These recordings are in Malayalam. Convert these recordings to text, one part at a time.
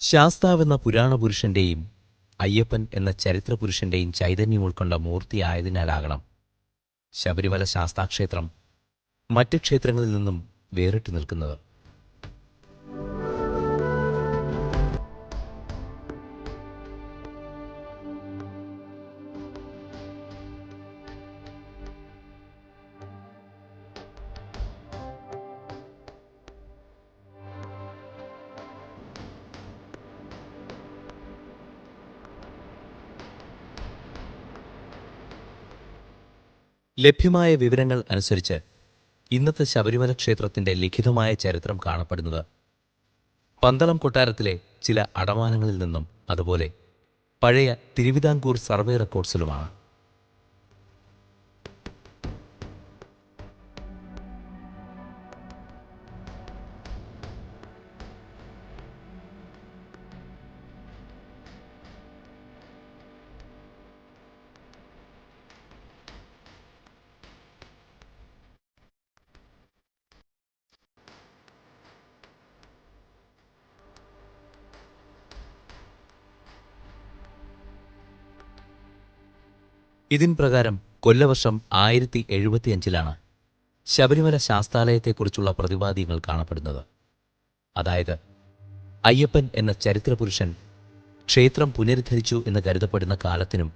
ശാസ്താവെന്ന പുരാണപുരുഷന്റെയും അയ്യപ്പൻ എന്ന ചരിത്രപുരുഷന്റെയും ചൈതന്യം ഉൾക്കൊണ്ട മൂർത്തിയായതിനാലാകണം ശബരിമല ശാസ്താക്ഷേത്രം മറ്റ് ക്ഷേത്രങ്ങളിൽ നിന്നും വേറിട്ട് നിൽക്കുന്നത്. ലഭ്യമായ വിവരങ്ങൾ അനുസരിച്ച് ഇന്നത്തെ ശബരിമല ക്ഷേത്രത്തിന്റെ ലിഖിതമായ ചരിത്രം കാണപ്പെടുന്നത് പന്തളം കൊട്ടാരത്തിലെ ചില അടമാനങ്ങളിൽ നിന്നും അതുപോലെ പഴയ തിരുവിതാംകൂർ സർവേ റെക്കോർഡ്സിലുമാണ്. ഇതിൻ പ്രകാരം കൊല്ലവർഷം ആയിരത്തി എഴുപത്തിയഞ്ചിലാണ് ശബരിമല ശാസ്താലയത്തെക്കുറിച്ചുള്ള പ്രതിപാദ്യങ്ങൾ കാണപ്പെടുന്നത്. അതായത് അയ്യപ്പൻ എന്ന ചരിത്രപുരുഷൻ ക്ഷേത്രം പുനരുദ്ധരിച്ചു എന്ന് കരുതപ്പെടുന്ന കാലത്തിനും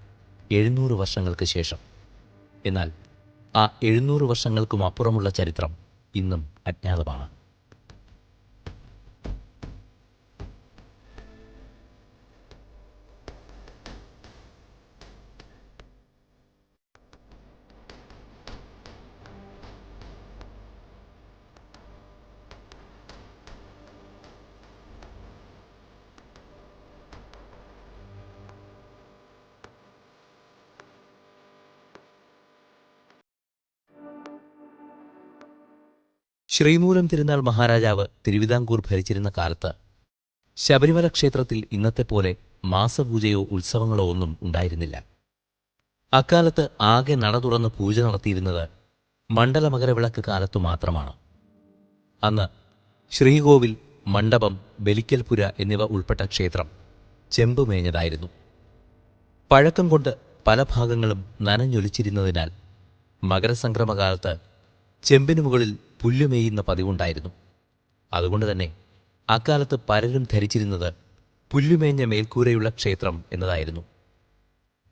എഴുന്നൂറ് വർഷങ്ങൾക്ക് ശേഷം. എന്നാൽ ആ എഴുന്നൂറ് വർഷങ്ങൾക്കും അപ്പുറമുള്ള ചരിത്രം ഇന്നും അജ്ഞാതമാണ്. ശ്രീമൂലം തിരുനാൾ മഹാരാജാവ് തിരുവിതാംകൂർ ഭരിച്ചിരുന്ന കാലത്ത് ശബരിമല ക്ഷേത്രത്തിൽ ഇന്നത്തെ പോലെ മാസപൂജയോ ഉത്സവങ്ങളോ ഒന്നും ഉണ്ടായിരുന്നില്ല. അക്കാലത്ത് ആകെ നട തുറന്ന് പൂജ നടത്തിയിരുന്നത് മണ്ഡല മകരവിളക്ക് കാലത്തു മാത്രമാണ്. അന്ന് ശ്രീകോവിൽ മണ്ഡപം ബലിക്കൽപുര എന്നിവ ഉൾപ്പെട്ട ക്ഷേത്രം ചെമ്പുമേഞ്ഞതായിരുന്നു. പഴക്കം കൊണ്ട് പല ഭാഗങ്ങളും നനഞ്ഞൊലിച്ചിരുന്നതിനാൽ മകരസംക്രമകാലത്ത് ചെമ്പിനു മുകളിൽ പുല്ലുമേയുന്ന പതിവുണ്ടായിരുന്നു. അതുകൊണ്ട് തന്നെ അക്കാലത്ത് പലരും ധരിച്ചിരുന്നത് പുല്ലുമേഞ്ഞ മേൽക്കൂരയുള്ള ക്ഷേത്രം എന്നതായിരുന്നു.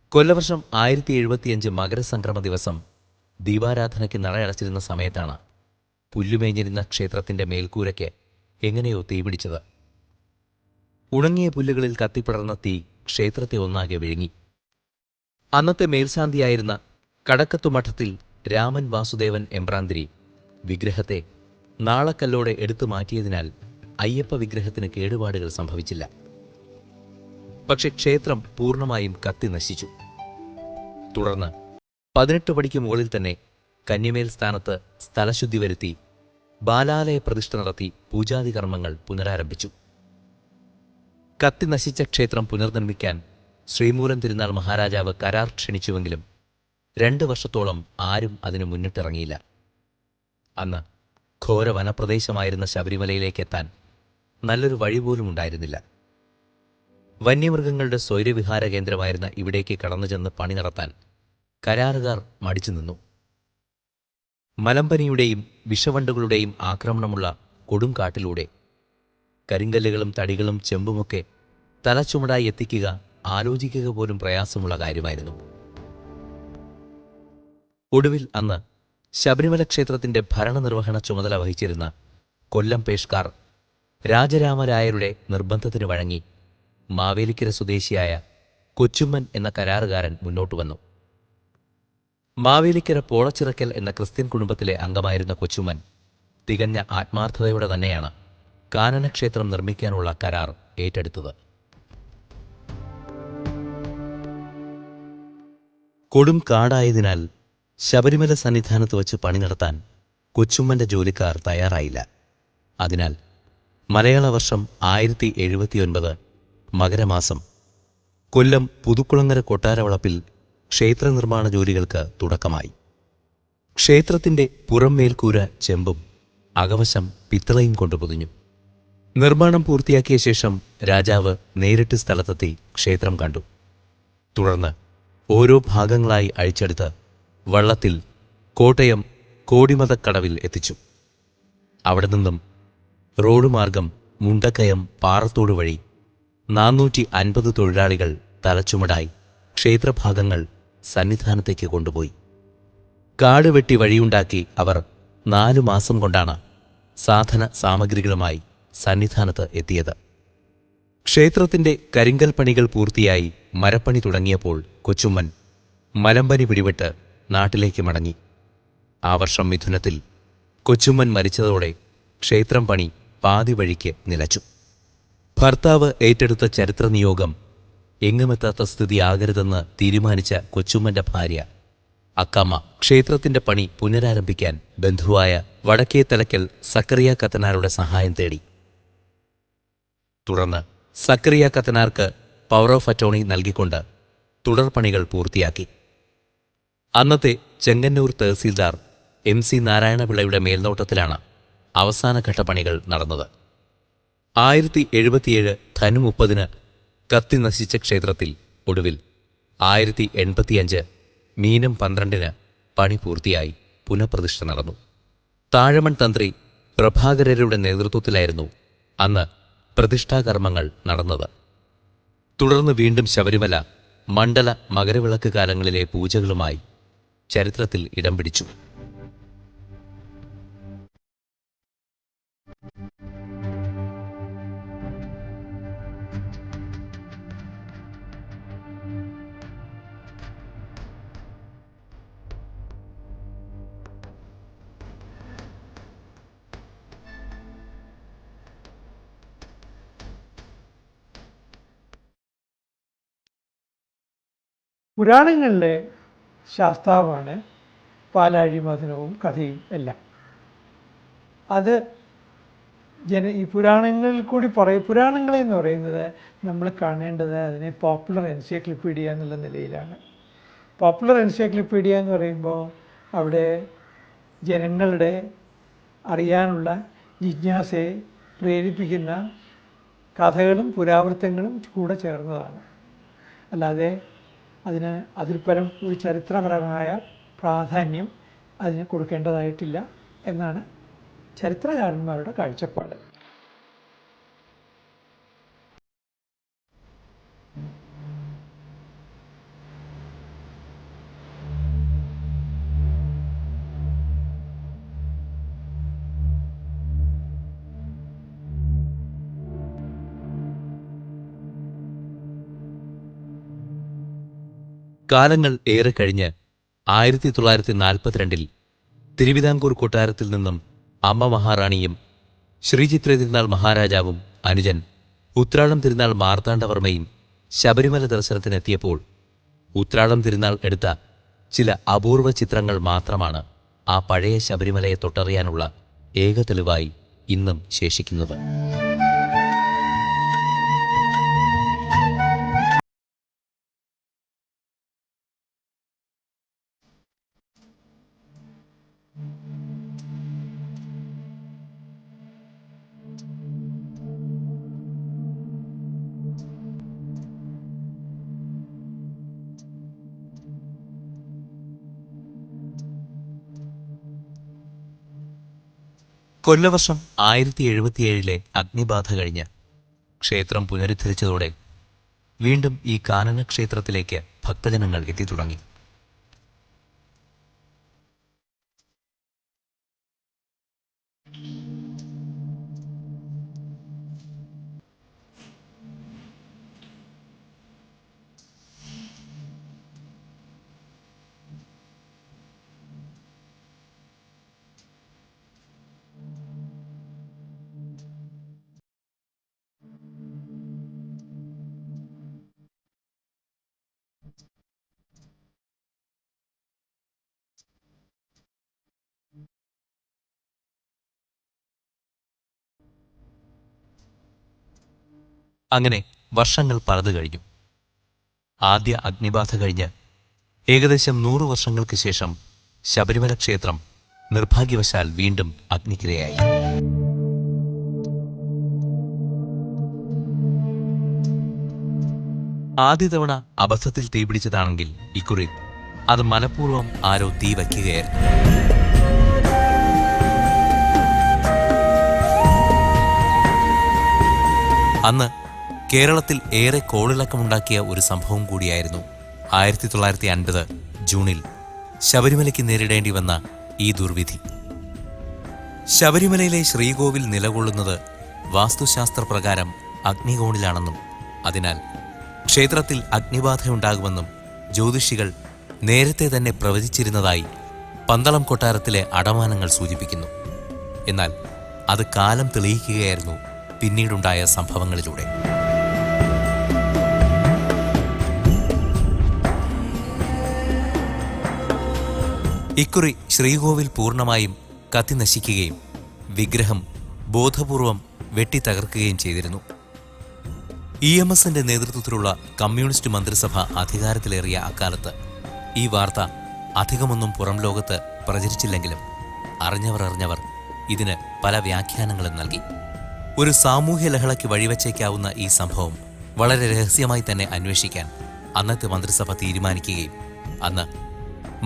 കൊല്ലവർഷം ആയിരത്തി എഴുപത്തിയഞ്ച് മകരസംക്രമ ദിവസം ദീപാരാധനയ്ക്ക് നടയടച്ചിരുന്ന സമയത്താണ് പുല്ലുമേഞ്ഞിരുന്ന ക്ഷേത്രത്തിന്റെ മേൽക്കൂരയ്ക്ക് എങ്ങനെയോ തീപിടിച്ചത് ഉണങ്ങിയ പുല്ലുകളിൽ കത്തിപ്പടർന്ന തീ ക്ഷേത്രത്തെ ഒന്നാകെ വിഴുങ്ങി. അന്നത്തെ മേൽശാന്തിയായിരുന്ന കടക്കത്തുമഠത്തിൽ രാമൻ വാസുദേവൻ എമ്പ്രാന്തിരി വിഗ്രഹത്തെ നാളക്കല്ലോടെ എടുത്തു മാറ്റിയതിനാൽ അയ്യപ്പ വിഗ്രഹത്തിന് കേടുപാടുകൾ സംഭവിച്ചില്ല. പക്ഷെ ക്ഷേത്രം പൂർണമായും കത്തി നശിച്ചു. തുടർന്ന് പതിനെട്ട് പടിക്ക് മുകളിൽ തന്നെ കന്യമേൽ സ്ഥാനത്ത് സ്ഥലശുദ്ധി വരുത്തി ബാലാലയ പ്രതിഷ്ഠ നടത്തി പൂജാതി കർമ്മങ്ങൾ പുനരാരംഭിച്ചു. കത്തി നശിച്ച ക്ഷേത്രം പുനർനിർമ്മിക്കാൻ ശ്രീമൂലം തിരുനാൾ മഹാരാജാവ് കരാർ ക്ഷണിച്ചുവെങ്കിലും രണ്ട് വർഷത്തോളം ആരും അതിനു മുന്നിട്ടിറങ്ങിയില്ല. അന്ന് ഘോര വനപ്രദേശമായിരുന്ന ശബരിമലയിലേക്ക് എത്താൻ നല്ലൊരു വഴി പോലും ഉണ്ടായിരുന്നില്ല. വന്യമൃഗങ്ങളുടെ സ്വൈരവിഹാര കേന്ദ്രമായിരുന്ന ഇവിടേക്ക് കടന്നു ചെന്ന് പണി നടത്താൻ കരാറുകാർ മടിച്ചു നിന്നു. മലമ്പനിയുടെയും വിഷവണ്ടുകളുടെയും ആക്രമണമുള്ള കൊടുങ്കാട്ടിലൂടെ കരിങ്കല്ലുകളും തടികളും ചെമ്പുമൊക്കെ തലച്ചുമടായി എത്തിക്കുക ആലോചിക്കുക പോലും പ്രയാസമുള്ള കാര്യമായിരുന്നു. ഒടുവിൽ അന്ന് ശബരിമല ക്ഷേത്രത്തിന്റെ ഭരണനിർവഹണ ചുമതല വഹിച്ചിരുന്ന കൊല്ലം പേഷ്കാർ രാജരാമരായരുടെ നിർബന്ധത്തിന് വഴങ്ങി മാവേലിക്കര സ്വദേശിയായ കൊച്ചുമ്മൻ എന്ന കരാറുകാരൻ മുന്നോട്ട് വന്നു. മാവേലിക്കര പോളച്ചിറക്കൽ എന്ന ക്രിസ്ത്യൻ കുടുംബത്തിലെ അംഗമായിരുന്ന കൊച്ചുമ്മൻ തികഞ്ഞ ആത്മാർത്ഥതയോടെ തന്നെയാണ് കാനനക്ഷേത്രം നിർമ്മിക്കാനുള്ള കരാർ ഏറ്റെടുത്തത്. കൊടും കാടായതിനാൽ ശബരിമല സന്നിധാനത്ത് വച്ച് പണി നടത്താൻ കൊച്ചുമ്മന്റെ ജോലിക്കാർ തയ്യാറായില്ല. അതിനാൽ മലയാള വർഷം ആയിരത്തി എഴുപത്തിയൊൻപത് മകരമാസം കൊല്ലം പുതുക്കുളങ്ങര കൊട്ടാരവളപ്പിൽ ക്ഷേത്ര നിർമ്മാണ ജോലികൾക്ക് തുടക്കമായി. ക്ഷേത്രത്തിന്റെ പുറം മേൽക്കൂര ചെമ്പും അകവശം പിത്തളയും കൊണ്ടു പൊതിഞ്ഞു. നിർമ്മാണം പൂർത്തിയാക്കിയ ശേഷം രാജാവ് നേരിട്ട് സ്ഥലത്തെത്തി ക്ഷേത്രം കണ്ടു. തുടർന്ന് ഓരോ ഭാഗങ്ങളായി അഴിച്ചെടുത്ത് വള്ളത്തിൽ കോട്ടയം കോടിമതക്കടവിൽ എത്തിച്ചു. അവിടെ നിന്നും റോഡ് മാർഗം മുണ്ടക്കയം പാറത്തോട് വഴി നാനൂറ്റി അൻപത് തൊഴിലാളികൾ തലച്ചുമടായി ക്ഷേത്രഭാഗങ്ങൾ സന്നിധാനത്തേക്ക് കൊണ്ടുപോയി. കാട് വെട്ടി വഴിയുണ്ടാക്കി അവർ നാലു മാസം കൊണ്ടാണ് സാധന സാമഗ്രികളുമായി സന്നിധാനത്ത് എത്തിയത്. ക്ഷേത്രത്തിന്റെ കരിങ്കൽ പണികൾ പൂർത്തിയായി മരപ്പണി തുടങ്ങിയപ്പോൾ കൊച്ചുമ്മൻ മലമ്പനി പിടിവിട്ട് നാട്ടിലേക്ക് മടങ്ങി. ആ വർഷം മിഥുനത്തിൽ കൊച്ചുമ്മൻ മരിച്ചതോടെ ക്ഷേത്രം പണി പാതി വഴിക്ക് നിലച്ചു. ഭർത്താവ് ഏറ്റെടുത്ത ചരിത്ര നിയോഗം എങ്ങുമെത്താത്ത സ്ഥിതിയാകരുതെന്ന് തീരുമാനിച്ച കൊച്ചുമ്മന്റെ ഭാര്യ അക്കമ്മ ക്ഷേത്രത്തിന്റെ പണി പുനരാരംഭിക്കാൻ ബന്ധുവായ വടക്കേ തലക്കൽ സക്കറിയ കത്തനാരുടെ സഹായം തേടി. തുടർന്ന് സക്കറിയ കത്തനാർക്ക് പവർ ഓഫ് അറ്റോണി നൽകിക്കൊണ്ട് തുടർപണികൾ പൂർത്തിയാക്കി. അന്നത്തെ ചെങ്ങന്നൂർ തഹസീൽദാർ എം സി നാരായണപിള്ളയുടെ മേൽനോട്ടത്തിലാണ് അവസാനഘട്ട പണികൾ നടന്നത്. ആയിരത്തി എഴുപത്തിയേഴ് ധനു മുപ്പതിന് കത്തി നശിച്ച ക്ഷേത്രത്തിൽ ഒടുവിൽ ആയിരത്തി എൺപത്തിയഞ്ച് മീനം പന്ത്രണ്ടിന് പണി പൂർത്തിയായി പുനഃപ്രതിഷ്ഠ നടന്നു. താഴമൺ തന്ത്രി പ്രഭാകരരുടെ നേതൃത്വത്തിലായിരുന്നു അന്ന് പ്രതിഷ്ഠാകർമ്മങ്ങൾ നടന്നത്. തുടർന്ന് വീണ്ടും ശബരിമല മണ്ഡല മകരവിളക്ക് കാലങ്ങളിലെ പൂജകളുമായി ചരിത്രത്തിൽ ഇടം പിടിച്ചു. പുരാണങ്ങളിലെ ശാസ്താവാണ് പാലാഴി മഥനവും കഥയും എല്ലാം. അത് ജന ഈ പുരാണങ്ങളിൽ കൂടി പറയും പുരാണങ്ങളെന്ന് പറയുന്നത് നമ്മൾ കാണേണ്ടത് അതിനെ പോപ്പുലർ എൻസൈക്ലോപീഡിയ എന്നുള്ള നിലയിലാണ്. പോപ്പുലർ എൻസൈക്ലോപീഡിയ എന്ന് പറയുമ്പോൾ അവിടെ ജനങ്ങളുടെ അറിയാനുള്ള ജിജ്ഞാസയെ പ്രേരിപ്പിക്കുന്ന കഥകളും പുരാവൃത്തങ്ങളും കൂടെ ചേർന്നതാണ്. അല്ലാതെ അതിന് അതിൽ പരം ഒരു ചരിത്രപരമായ പ്രാധാന്യം അതിന് കൊടുക്കേണ്ടതായിട്ടില്ല എന്നാണ് ചരിത്രകാരന്മാരുടെ കാഴ്ചപ്പാട്. കാലങ്ങൾ ഏറെ കഴിഞ്ഞ് ആയിരത്തി തൊള്ളായിരത്തി നാൽപ്പത്തിരണ്ടിൽ തിരുവിതാംകൂർ കൊട്ടാരത്തിൽ നിന്നും അമ്മ മഹാറാണിയും ശ്രീചിത്ര തിരുനാൾ മഹാരാജാവും അനുജൻ ഉത്രാളം തിരുനാൾ മാർത്താണ്ഡവർമ്മയും ശബരിമല ദർശനത്തിനെത്തിയപ്പോൾ ഉത്രാളം തിരുനാൾ എടുത്ത ചില അപൂർവ ചിത്രങ്ങൾ മാത്രമാണ് ആ പഴയ ശബരിമലയെ തൊട്ടറിയാനുള്ള ഏക തെളിവായി ഇന്നും ശേഷിക്കുന്നത്. കൊല്ലവർഷം ആയിരത്തി എഴുപത്തിയേഴിലെ അഗ്നിബാധ കഴിഞ്ഞ് ക്ഷേത്രം പുനരുദ്ധരിച്ചതോടെ വീണ്ടും ഈ കാനന ക്ഷേത്രത്തിലേക്ക് ഭക്തജനങ്ങൾ എത്തിത്തുടങ്ങി അങ്ങനെ വർഷങ്ങൾ പറതു കഴിഞ്ഞു. ആദ്യ അഗ്നിബാധ കഴിഞ്ഞ് ഏകദേശം നൂറു വർഷങ്ങൾക്ക് ശേഷം ശബരിമല ക്ഷേത്രം നിർഭാഗ്യവശാൽ വീണ്ടും അഗ്നിക്കിരയായി. ആദ്യ തവണ അബദ്ധത്തിൽ തീപിടിച്ചതാണെങ്കിൽ ഇക്കുറി അത് മനഃപൂർവം ആരോ തീ വയ്ക്കുകയായിരുന്നു. അന്ന് കേരളത്തിൽ ഏറെ കോളിളക്കമുണ്ടാക്കിയ ഒരു സംഭവം കൂടിയായിരുന്നു ആയിരത്തി തൊള്ളായിരത്തി അൻപത് ജൂണിൽ ശബരിമലയ്ക്ക് നേരിടേണ്ടി വന്ന ഈ ദുർവിധി. ശബരിമലയിലെ ശ്രീകോവിൽ നിലകൊള്ളുന്നത് വാസ്തുശാസ്ത്ര പ്രകാരം അഗ്നികോണിലാണെന്നും അതിനാൽ ക്ഷേത്രത്തിൽ അഗ്നിബാധയുണ്ടാകുമെന്നും ജ്യോതിഷികൾ നേരത്തെ തന്നെ പ്രവചിച്ചിരുന്നതായി പന്തളം കൊട്ടാരത്തിലെ അടമാനങ്ങൾ സൂചിപ്പിക്കുന്നു. എന്നാൽ അത് കാലം തെളിയിക്കുകയായിരുന്നു പിന്നീടുണ്ടായ സംഭവങ്ങളിലൂടെ. ഇക്കുറി ശ്രീകോവിൽ പൂർണമായും കത്തിനശിക്കുകയും വിഗ്രഹം ബോധപൂർവം വെട്ടിത്തകർക്കുകയും ചെയ്തിരുന്നു. ഇ എം എസിന്റെ നേതൃത്വത്തിലുള്ള കമ്മ്യൂണിസ്റ്റ് മന്ത്രിസഭ അധികാരത്തിലേറിയ അക്കാലത്ത് ഈ വാർത്ത അധികമൊന്നും പുറം ലോകത്ത് പ്രചരിച്ചില്ലെങ്കിലും അറിഞ്ഞവർ അറിഞ്ഞവർ ഇതിന് പല വ്യാഖ്യാനങ്ങളും നൽകി. ഒരു സാമൂഹ്യ ലഹളയ്ക്ക് വഴിവെച്ചേക്കാവുന്ന ഈ സംഭവം വളരെ രഹസ്യമായി തന്നെ അന്വേഷിക്കാൻ അന്നത്തെ മന്ത്രിസഭ തീരുമാനിക്കുകയും അന്ന്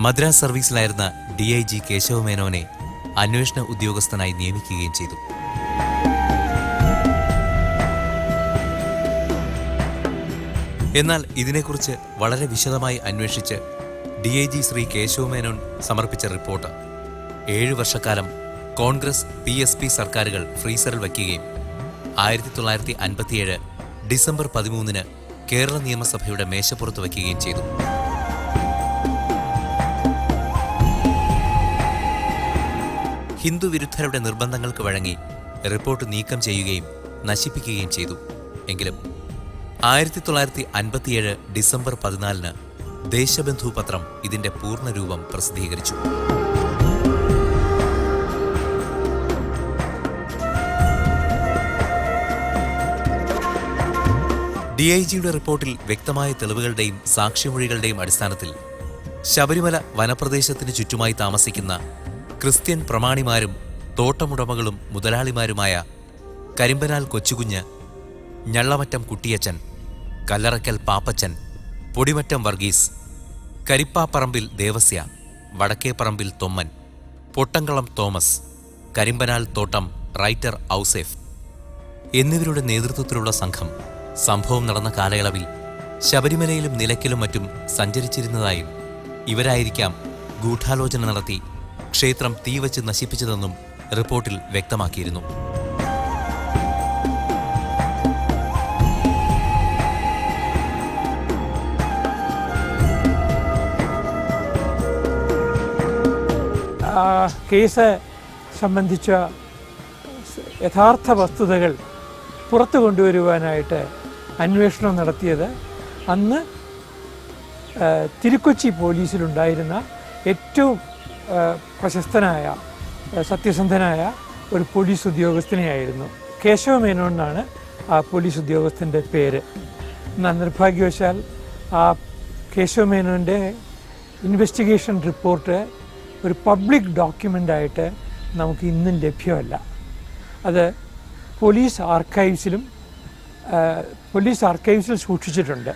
മദ്രാസ് സർവീസിലായിരുന്ന ഡി ഐ ജി കേശവമേനോനെ അന്വേഷണ ഉദ്യോഗസ്ഥനായി നിയമിക്കുകയും ചെയ്തു. എന്നാൽ ഇതിനെക്കുറിച്ച് വളരെ വിശദമായി അന്വേഷിച്ച് D I G Sri Kesava Menon സമർപ്പിച്ച റിപ്പോർട്ട്. ഏഴു വർഷക്കാലം കോൺഗ്രസ് പി എസ് പി സർക്കാരുകൾ ഫ്രീസറിൽ വയ്ക്കുകയും ആയിരത്തി തൊള്ളായിരത്തി അൻപത്തിയേഴ് ഡിസംബർ പതിമൂന്നിന് കേരള നിയമസഭയുടെ മേശപ്പുറത്ത് വയ്ക്കുകയും ചെയ്തു. ഹിന്ദു വിരുദ്ധരുടെ നിർബന്ധങ്ങൾക്ക് വഴങ്ങി റിപ്പോർട്ട് നീക്കം ചെയ്യുകയും നശിപ്പിക്കുകയും ചെയ്തു. എങ്കിലും ആയിരത്തി തൊള്ളായിരത്തി അൻപത്തിയേഴ് ഡിസംബർ പതിനാലിന് ദേശബന്ധു പത്രം ഇതിന്റെ പൂർണരൂപം പ്രസിദ്ധീകരിച്ചു. ഡി ഐ ജിയുടെ റിപ്പോർട്ടിൽ വ്യക്തമായ തെളിവുകളുടെയും സാക്ഷിമൊഴികളുടെയും അടിസ്ഥാനത്തിൽ ശബരിമല വനപ്രദേശത്തിന് ചുറ്റുമായി താമസിക്കുന്ന ക്രിസ്ത്യൻ പ്രമാണിമാരും തോട്ടമുടമകളും മുതലാളിമാരുമായ കരിമ്പനാൽ കൊച്ചുകുഞ്ഞ് ഞള്ളമറ്റം കുട്ടിയച്ചൻ കല്ലറക്കൽ പാപ്പച്ചൻ പൊടിമറ്റം വർഗീസ് കരിപ്പാപ്പറമ്പിൽ ദേവസ്യ വടക്കേപ്പറമ്പിൽ തൊമ്മൻ പൊട്ടങ്കളം തോമസ് കരിമ്പനാൽ തോട്ടം റൈറ്റർ ഔസേഫ് എന്നിവരുടെ നേതൃത്വത്തിലുള്ള സംഘം സംഭവം നടന്ന കാലയളവിൽ ശബരിമലയിലും നിലയ്ക്കലും മറ്റും സഞ്ചരിച്ചിരുന്നതായും ഇവരായിരിക്കാം ഗൂഢാലോചന നടത്തി ക്ഷേത്രം തീവച്ച് നശിപ്പിച്ചതെന്നും റിപ്പോർട്ടിൽ വ്യക്തമാക്കിയിരുന്നു. കേസ് സംബന്ധിച്ച യഥാർത്ഥ വസ്തുതകൾ പുറത്തു കൊണ്ടുവരുവാനായിട്ട് അന്വേഷണം നടത്തിയത് അന്ന് തിരുക്കൊച്ചി പോലീസിലുണ്ടായിരുന്ന ഏറ്റവും പ്രശസ്തനായ സത്യസന്ധനായ ഒരു പോലീസ് ഉദ്യോഗസ്ഥനെയായിരുന്നു. കേശവ മേനോൻ എന്നാണ് ആ പോലീസ് ഉദ്യോഗസ്ഥന്റെ പേര്. എന്നാൽ നിർഭാഗ്യവശാൽ ആ കേശവ മേനോന്റെ ഇൻവെസ്റ്റിഗേഷൻ റിപ്പോർട്ട് ഒരു പബ്ലിക് ഡോക്യുമെന്റായിട്ട് നമുക്ക് ഇന്നും ലഭ്യമല്ല. അത് പോലീസ് ആർക്കൈവ്സിലും പോലീസ് ആർക്കൈവ്സിൽ സൂക്ഷിച്ചിട്ടുണ്ട്.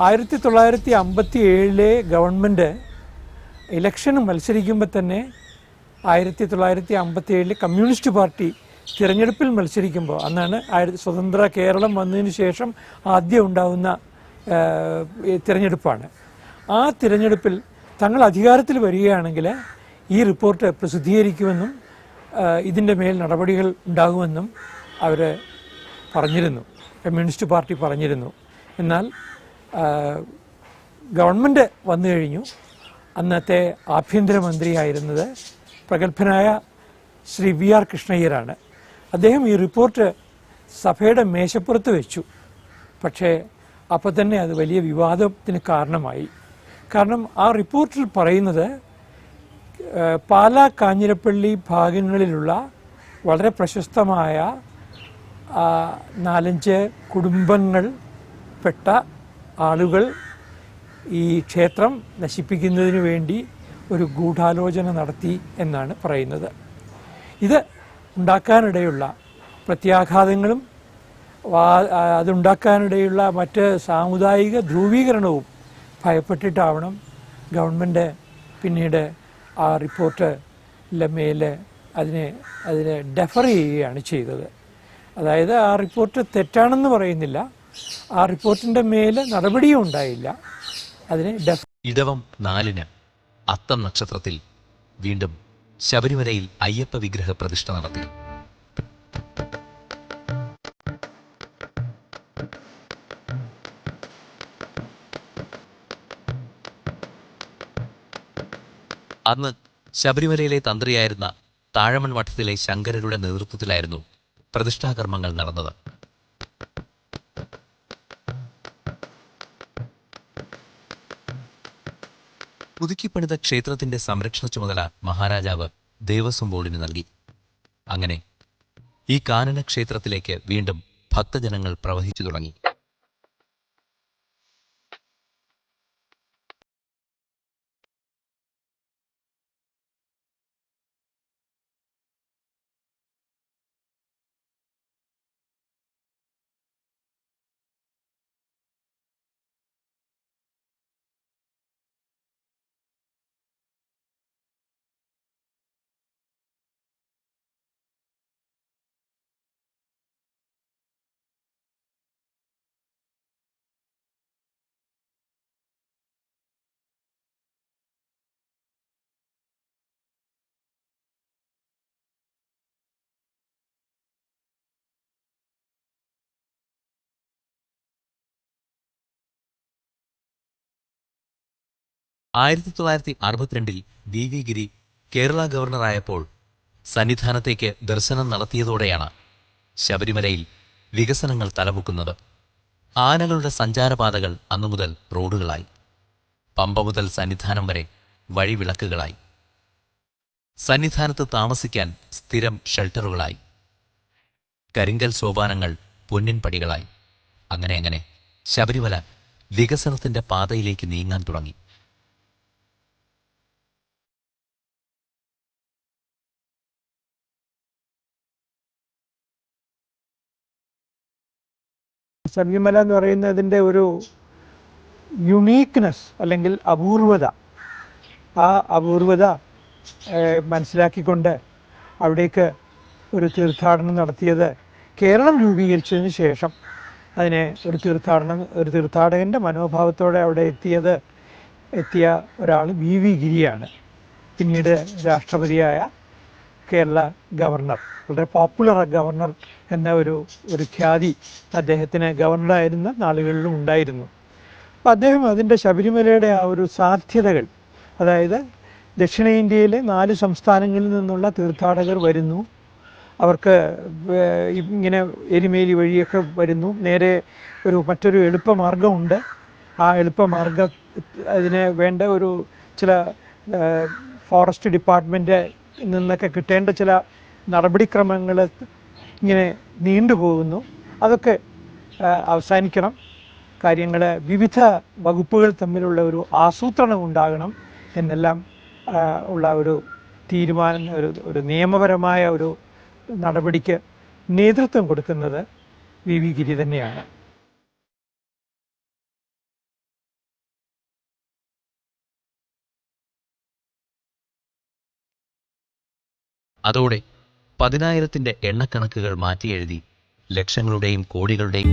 ആയിരത്തി തൊള്ളായിരത്തി അമ്പത്തി ഏഴിലെ ഗവൺമെന്റ് ഇലക്ഷന് മത്സരിക്കുമ്പോൾ തന്നെ ആയിരത്തി തൊള്ളായിരത്തി അമ്പത്തി ഏഴിൽ കമ്മ്യൂണിസ്റ്റ് പാർട്ടി തിരഞ്ഞെടുപ്പിൽ മത്സരിക്കുമ്പോൾ അന്നാണ് ആയിരത്തി സ്വതന്ത്ര കേരളം വന്നതിന് ശേഷം ആദ്യം ഉണ്ടാകുന്ന തിരഞ്ഞെടുപ്പാണ്. ആ തിരഞ്ഞെടുപ്പിൽ തങ്ങൾ അധികാരത്തിൽ വരികയാണെങ്കിൽ ഈ റിപ്പോർട്ട് പ്രസിദ്ധീകരിക്കുമെന്നും ഇതിന്റെ മേൽ നടപടികൾ ഉണ്ടാകുമെന്നും അവർ പറഞ്ഞിരുന്നു. കമ്മ്യൂണിസ്റ്റ് പാർട്ടി പറഞ്ഞിരുന്നു. എന്നാൽ ഗവൺമെന്റ് വന്നു കഴിഞ്ഞു. അന്നത്തെ ആഭ്യന്തരമന്ത്രിയായിരുന്നത് പ്രഗത്ഭനായ ശ്രീ വി ആർ കൃഷ്ണയ്യരാണ്. അദ്ദേഹം ഈ റിപ്പോർട്ട് സഭയുടെ മേശപ്പുറത്ത് വെച്ചു. പക്ഷേ അപ്പം തന്നെ അത് വലിയ വിവാദത്തിന് കാരണമായി. കാരണം ആ റിപ്പോർട്ടിൽ പറയുന്നത് പാലാ കാഞ്ഞിരപ്പള്ളി ഭാഗങ്ങളിലുള്ള വളരെ പ്രശസ്തമായ നാലഞ്ച് കുടുംബങ്ങൾ പെട്ട ആളുകൾ ഈ ക്ഷേത്രം നശിപ്പിക്കുന്നതിന് വേണ്ടി ഒരു ഗൂഢാലോചന നടത്തി എന്നാണ് പറയുന്നത്. ഇത് ഉണ്ടാക്കാനിടയുള്ള പ്രത്യാഘാതങ്ങളും അതുണ്ടാക്കാനിടയുള്ള മറ്റ് സാമുദായിക ധ്രുവീകരണവും ഭയപ്പെട്ടിട്ടാവണം ഗവൺമെന്റ് പിന്നീട് ആ റിപ്പോർട്ട് മേലെ അതിനെ അതിനെ ഡെഫർ ചെയ്യുകയാണ് ചെയ്തത്. അതായത് ആ റിപ്പോർട്ട് തെറ്റാണെന്ന് പറയുന്നില്ല. ആ റിപ്പോർട്ടിന്റെ മേൽ നടപടിയും ഉണ്ടായില്ല. അതിനെ ഇടവം നാലിന് അത്തം നക്ഷത്രത്തിൽ വീണ്ടും ശബരിമലയിൽ അയ്യപ്പ വിഗ്രഹ പ്രതിഷ്ഠ നടത്തി. അന്ന് ശബരിമലയിലെ തന്ത്രിയായിരുന്ന താഴമൺ മഠത്തിലെ ശങ്കരരുടെ നേതൃത്വത്തിലായിരുന്നു പ്രതിഷ്ഠാകർമ്മങ്ങൾ നടന്നത്. പുതുക്കിപ്പണിത ക്ഷേത്രത്തിന്റെ സംരക്ഷണ ചുമതല മഹാരാജാവ് ദേവസ്വം ബോർഡിന് നൽകി. അങ്ങനെ ഈ കാനന ക്ഷേത്രത്തിലേക്ക് വീണ്ടും ഭക്തജനങ്ങൾ പ്രവഹിച്ചു തുടങ്ങി. ആയിരത്തി തൊള്ളായിരത്തി അറുപത്തിരണ്ടിൽ വി വി ഗിരി കേരള ഗവർണറായപ്പോൾ സന്നിധാനത്തേക്ക് ദർശനം നടത്തിയതോടെയാണ് ശബരിമലയിൽ വികസനങ്ങൾ തലപൊക്കുന്നത്. ആനകളുടെ സഞ്ചാരപാതകൾ അന്നു മുതൽ റോഡുകളായി. പമ്പ മുതൽ സന്നിധാനം വരെ വഴിവിളക്കുകളായി. സന്നിധാനത്ത് താമസിക്കാൻ സ്ഥിരം ഷെൽട്ടറുകളായി. കരിങ്കൽ സോപാനങ്ങൾ പൊന്നിൻ പടികളായി. അങ്ങനെ അങ്ങനെ ശബരിമല വികസനത്തിന്റെ പാതയിലേക്ക് നീങ്ങാൻ തുടങ്ങി. ശബരിമല എന്ന് പറയുന്നതിന്റെ ഒരു യുണീക്ക്നെസ് അല്ലെങ്കിൽ അപൂർവത. ആ അപൂർവത മനസ്സിലാക്കിക്കൊണ്ട് അവിടേക്ക് ഒരു തീർത്ഥാടനം നടത്തിയത് കേരളം രൂപീകരിച്ചതിന് ശേഷം അതിനെ ഒരു തീർത്ഥാടനം ഒരു തീർത്ഥാടകന്റെ മനോഭാവത്തോടെ അവിടെ എത്തിയത് എത്തിയ ഒരാൾ വി വി ഗിരിയാണ്. പിന്നീട് രാഷ്ട്രപതിയായ കേരള ഗവർണർ വളരെ പോപ്പുലർ ഗവർണർ എന്ന ഒരു ഒരു ഖ്യാതി അദ്ദേഹത്തിന് ഗവർണറായിരുന്ന നാളുകളിലും ഉണ്ടായിരുന്നു. അപ്പം അദ്ദേഹം അതിന്റെ ശബരിമലയുടെ ആ ഒരു സാധ്യതകൾ അതായത് ദക്ഷിണേന്ത്യയിലെ നാല് സംസ്ഥാനങ്ങളിൽ നിന്നുള്ള തീർത്ഥാടകർ വരുന്നു. അവർക്ക് ഇങ്ങനെ എരിമേലി വഴിയൊക്കെ വരുന്നു. നേരെ ഒരു മറ്റൊരു എളുപ്പമാർഗമുണ്ട്. ആ എളുപ്പമാർഗം അതിന് വേണ്ട ഒരു ചില ഫോറസ്റ്റ് ഡിപ്പാർട്ട്മെന്റ് നിന്നൊക്കെ കിട്ടേണ്ട ചില നടപടിക്രമങ്ങൾ ഇങ്ങനെ നീണ്ടുപോകുന്നു അതൊക്കെ അവസാനിക്കണം. കാര്യങ്ങൾ വിവിധ വകുപ്പുകൾ തമ്മിലുള്ള ഒരു ആസൂത്രണം ഉണ്ടാകണം എന്നെല്ലാം ഉള്ള ഒരു തീരുമാനം ഒരു ഒരു നിയമപരമായ ഒരു നടപടിക്ക് നേതൃത്വം കൊടുക്കുന്നത് വി വി ഗിരി തന്നെയാണ്. അതോടെ പതിനായിരത്തിന്റെ എണ്ണക്കണക്കുകൾ മാറ്റിയെഴുതി ലക്ഷങ്ങളുടെയും കോടികളുടെയും